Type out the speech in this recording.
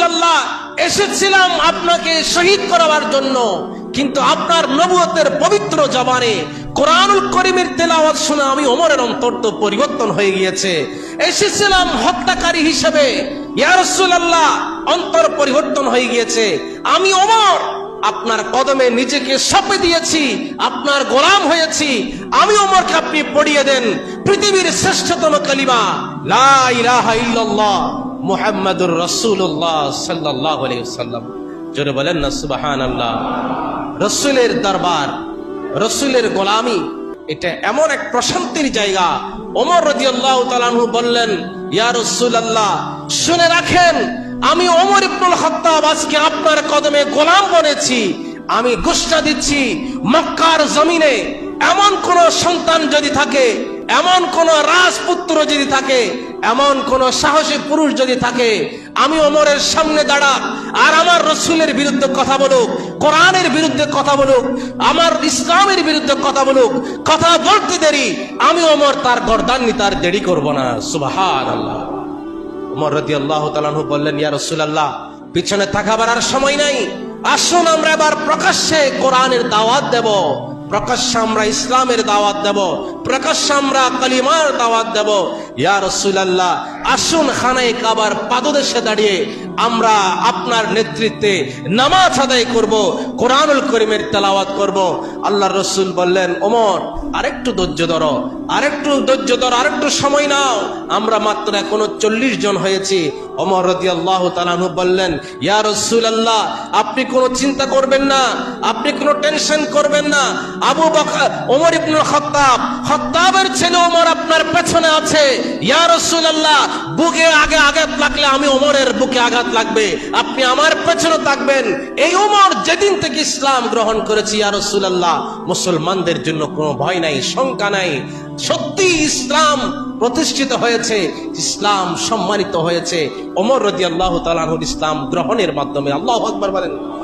রাসূলুল্লাহ, এসেছিলাম আপনাকে শহীদ করাবার জন্য। কিন্তু আপনার নবুয়তের পবিত্র জবানে কোরআনুল করিমের তেলাওয়াত শুনে আমি ওমরের অন্তর তো পরিবর্তন হয়ে গিয়েছে। এসেছিলাম হত্যাকারী হিসেবে। ইয়া রাসূলুল্লাহ, অন্তর পরিবর্তন হয়ে গিয়েছে। আমি ওমর আপনার কদমে নিজেকে সঁপে দিয়েছি, আপনার গোলাম হয়েছি। আমি ওমরকে আপনি পড়িয়ে দেন, পৃথিবীর শ্রেষ্ঠতম কালিমা। লা ইলাহা ইল্লাল্লাহ মুহাম্মাদুর রাসূলুল্লাহ সাল্লাল্লাহু আলাইহি ওয়াসাল্লাম। জোরে বলেন না, সুবহানাল্লাহ। রসুলের দরবার, রসুলের গোলামি, এটা এমন এক প্রশান্তির জায়গা। ওমর রাদিয়াল্লাহু তাআলাহু বললেন, ইয়া রাসূলুল্লাহ, শুনে রাখেন আমি ওমর ইবনুল খাত্তাব আজকে আপনার কদমে গোলাম বনেছি। আমি ঘোষণা দিচ্ছি, মক্কার জমিনে এমন কোন সন্তান যদি থাকে, এমন কোন রাজপুত্র যদি থাকে, এমন কোন সাহসী পুরুষ যদি থাকে, আমি ওমরের সামনে দাঁড়াক আর আমার রসুলের বিরুদ্ধে কথা বলুক, কোরআনের বিরুদ্ধে কথা বলুক, আমার ইসলামের বিরুদ্ধে কথা বলুক, কথা বলতে দেরি, আমি ওমর তার গরদান তার দেরি করব না। সুবাহান আল্লাহ উমর রদি আল্লাহ তালাহু বললেন, ইয়া রসুলাল্লাহ, পিছনে তাকাবার আর সময় নাই। আসুন, আমরা এবার প্রকাশ্যে কোরআনের দাওয়াত দেব। প্রকাশ্যে আমরা ইসলামের দাওয়াত দেব। প্রকাশ্যে আমরা কালিমার দাওয়াত দেব। ইয়া রসুলাল্লাহ আসুন খানায় কাবার পাদদেশে দাঁড়িয়ে আমরা আপনার নেতৃত্বে নামাজ আদায় করব, কোরআনুল করিমের তেলাওয়াত করব। আল্লাহ রসুল বললেন, ওমর, আরেকটু ধৈর্য ধরো, আরেকটু ধৈর্য ধরো, আরেকটু সময় নাও। আমরা মাত্র এখনও চল্লিশ জন হয়েছি। ওমর রদি আল্লাহ তালানু বললেন, ইয়া রসুল আল্লাহ আপনি কোনো চিন্তা করবেন না, আপনি কোনো টেনশন করবেন না। আবু ওমর ইবনুল ছেলে ওমর আপনার পেছনে আছে। ইয়া রসুল আল্লাহ বুকে আগে আঘাত লাগলে আমি ওমরের বুকে আঘাত লাগবে, আপনি আমার পেছনে থাকবেন। এই ওমর যেদিন থেকে ইসলাম গ্রহণ করেছি, ইয়া রসুল আল্লাহ মুসলমানদের জন্য কোনো ভয় নাই, শঙ্কা নাই। সত্যি ইসলাম প্রতিষ্ঠিত হয়েছে, ইসলাম সম্মানিত হয়েছে। অমর রদি আল্লাহ তালাহুল ইসলাম গ্রহণের মাধ্যমে, আল্লাহ আকবর বলেন।